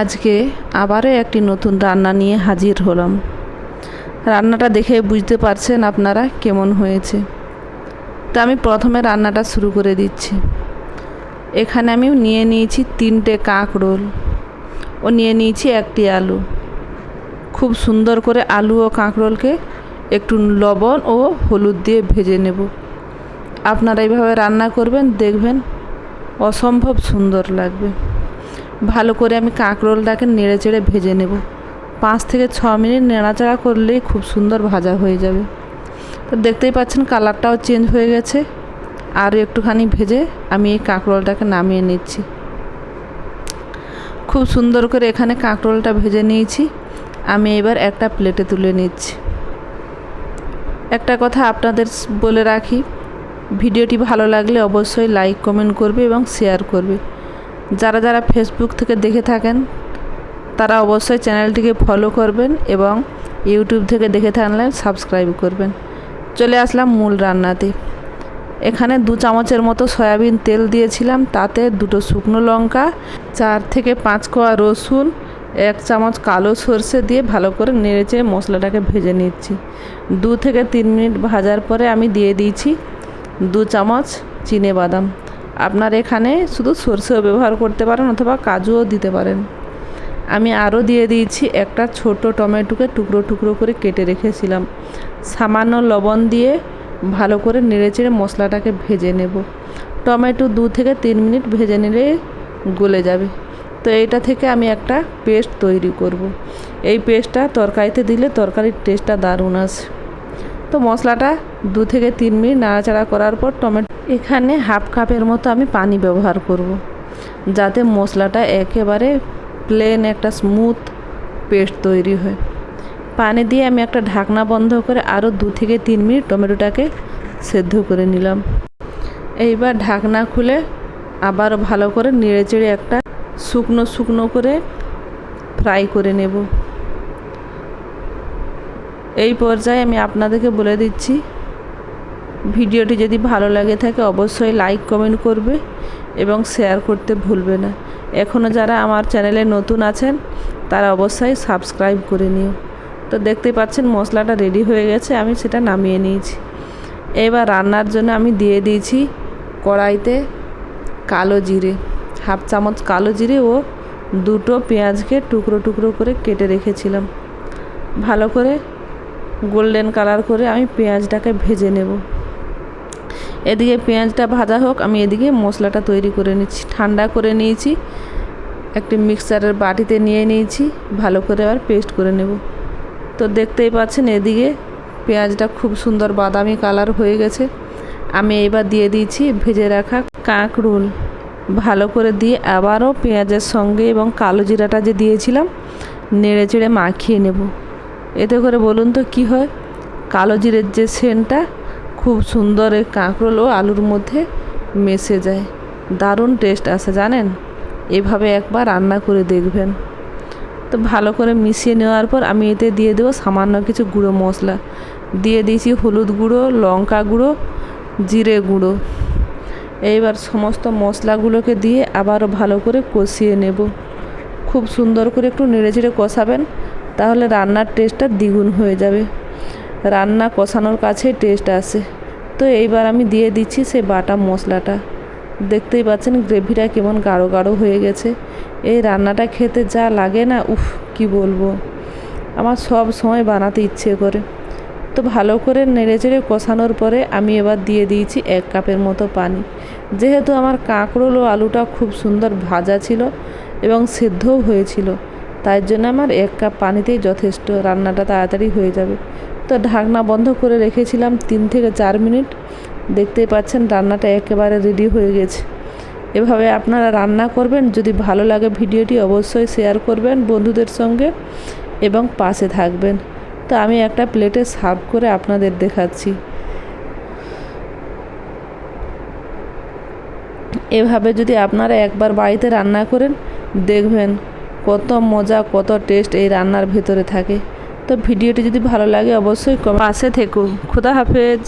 আজকে আবারও একটি নতুন রান্না নিয়ে হাজির হলাম। রান্নাটা দেখে বুঝতে পারছেন আপনারা কেমন হয়েছে। তো আমি প্রথমে রান্নাটা শুরু করে দিচ্ছি। এখানে আমি নিয়ে নিয়েছি তিনটে কাঁকরোল ও নিয়ে নিয়েছি একটি আলু। খুব সুন্দর করে আলু ও কাঁকরোলকে একটু লবণ ও হলুদ দিয়ে ভেজে নেব। আপনারা এইভাবে রান্না করবেন, দেখবেন অসম্ভব সুন্দর লাগবে। ভালো করে আমি কাঁকরোলটাকে নেড়ে চেড়ে ভেজে নেব। পাঁচ থেকে ছ মিনিট নেড়াচাড়া করলেই খুব সুন্দর ভাজা হয়ে যাবে। তো দেখতেই পাচ্ছেন কালারটাও চেঞ্জ হয়ে গেছে। আর একটুখানি ভেজে আমি এই কাঁকরোলটাকে নামিয়ে নিচ্ছি। খুব সুন্দর করে এখানে কাঁকরোলটা ভেজে নিয়েছি। আমি এবার একটা প্লেটে তুলে নিচ্ছি। একটা কথা আপনাদের বলে রাখি, ভিডিওটি ভালো লাগলে অবশ্যই লাইক, কমেন্ট করবে এবং শেয়ার করবে। যারা যারা ফেসবুক থেকে দেখে থাকেন, তারা অবশ্যই চ্যানেলটিকে ফলো করবেন এবং ইউটিউব থেকে দেখে থাকলে সাবস্ক্রাইব করবেন। চলে আসলাম মূল রান্নাতে। এখানে দু চামচের মতো সয়াবিন তেল দিয়েছিলাম, তাতে দুটো শুকনো লঙ্কা, চার থেকে পাঁচ কোয়া রসুন, এক চামচ কালো সর্ষে দিয়ে ভালো করে নেড়েচে মশলাটাকে ভেজে নিচ্ছি। দু থেকে তিন মিনিট ভাজার পরে আমি দিয়ে দিয়েছি দু চামচ চিনে বাদাম। আপনার এখানে শুধু সর্ষেও ব্যবহার করতে পারেন অথবা কাজুও দিতে পারেন। আমি আরও দিয়ে দিয়েছি একটা ছোট টমেটোকে টুকরো টুকরো করে কেটে রেখেছিলাম। সামান্য লবণ দিয়ে ভালো করে নেড়েচেড়ে মশলাটাকে ভেজে নেব। টমেটো দু থেকে তিন মিনিট ভেজে নিলে গলে যাবে। তো এইটা থেকে আমি একটা পেস্ট তৈরি করব। এই পেস্টটা তরকারিতে দিলে তরকারির টেস্টটা দারুণ আসে। তো মশলাটা দু থেকে তিন মিনিট নাড়াচাড়া করার পর টমেটো এখানে হাফ কাপের মতো আমি পানি ব্যবহার করব। যাতে মশলাটা একেবারে প্লেন একটা স্মুথ পেস্ট তৈরি হয়। পানি দিয়ে আমি একটা ঢাকনা বন্ধ করে আরও দু থেকে তিন মিনিট টমেটোটাকে সেদ্ধ করে নিলাম। এইবার ঢাকনা খুলে আবার ভালো করে নেড়েচেড়ে একটা শুকনো শুকনো করে ফ্রাই করে নেব। এই পর্যায়ে আমি আপনাদেরকে বলে দিচ্ছি, ভিডিওটি যদি ভালো লাগে থাকে অবশ্যই লাইক কমেন্ট করবে এবং শেয়ার করতে ভুলবে না। এখনও যারা আমার চ্যানেলে নতুন আছেন, তারা অবশ্যই সাবস্ক্রাইব করে নিও। তো দেখতে পাচ্ছেন মশলাটা রেডি হয়ে গেছে, আমি সেটা নামিয়ে নিয়েছি। এবার রান্নার জন্য আমি দিয়ে দিয়েছি কড়াইতে কালো জিরে, হাফ চামচ কালো জিরে ও দুটো পেঁয়াজকে টুকরো টুকরো করে কেটে রেখেছিলাম। ভালো করে গোল্ডেন কালার করে আমি পেঁয়াজটাকে ভেজে নেব। এদিকে পেঁয়াজটা ভাজা হোক, আমি এদিকে মশলাটা তৈরি করে নিচ্ছি, ঠান্ডা করে নিয়েছি। একটি মিক্সারের বাটিতে নিয়ে নিয়েছি, ভালো করে আবার পেস্ট করে নেব। তো দেখতেই পাচ্ছেন এদিকে পেঁয়াজটা খুব সুন্দর বাদামি কালার হয়ে গেছে। আমি এবার দিয়ে দিয়েছি ভেজে রাখা কাঁকরোল ভালো করে দিয়ে আবারও পেঁয়াজের সঙ্গে এবং কালো জিরাটা যে দিয়েছিলাম, নেড়ে চেড়ে মাখিয়ে নেব। এতে করে বলুন তো কি হয়? কালো জিরের যে সেন্টটা, খুব সুন্দর এই কাঁকরোল ও আলুর মধ্যে মেশে যায়। দারুণ টেস্ট আসে জানেন? এভাবে একবার রান্না করে দেখবেন। তো ভালো করে মিশিয়ে নেওয়ার পর আমি এতে দিয়ে দেবো সামান্য কিছু গুঁড়ো মশলা। দিয়ে দিয়েছি হলুদ গুঁড়ো, লঙ্কা গুঁড়ো, জিরে গুঁড়ো। এইবার সমস্ত মশলাগুলোকে দিয়ে আবারও ভালো করে কষিয়ে নেব। খুব সুন্দর করে একটু নেড়ে চেড়ে কষাবেন। তাহলে রান্নার টেস্টটা দ্বিগুণ হয়ে যাবে। রান্না কষানোর কাছেই টেস্ট আসে। তো এইবার আমি দিয়ে দিচ্ছি সে বাটা মশলাটা। দেখতেই পাচ্ছেন গ্রেভিটা কেমন গাঢ় গাঢ় হয়ে গেছে। এই রান্নাটা খেতে যা লাগে না, উফ, কি বলব। আমার সব সময় বানাতে ইচ্ছে করে। তো ভালো করে নেড়ে চেড়ে কষানোর পরে আমি এবার দিয়ে দিয়েছি এক কাপের মতো পানি। যেহেতু আমার কাঁকরোল ও আলুটা খুব সুন্দর ভাজা ছিল এবং সেদ্ধও হয়েছিল তাই জন্য আমার এক কাপ পানিতেই যথেষ্ট রান্নাটা তাড়াতাড়ি হয়ে যাবে। তো ঢাকনা বন্ধ করে রেখেছিলাম তিন থেকে চার মিনিট। দেখতেই পাচ্ছেন রান্নাটা একেবারে রেডি হয়ে গেছে। এভাবে আপনারা রান্না করবেন, যদি ভালো লাগে ভিডিওটি অবশ্যই শেয়ার করবেন বন্ধুদের সঙ্গে এবং পাশে থাকবেন। তো আমি একটা প্লেটে সার্ভ করে আপনাদের দেখাচ্ছি। এভাবে যদি আপনারা একবার বাড়িতে রান্না করেন, দেখবেন কত মজা, কত টেস্ট এই রান্নার ভেতরে থাকে। তো ভিডিওটি যদি ভালো লাগে, অবশ্যই পাশে থেকো। খুদা হাফেজ।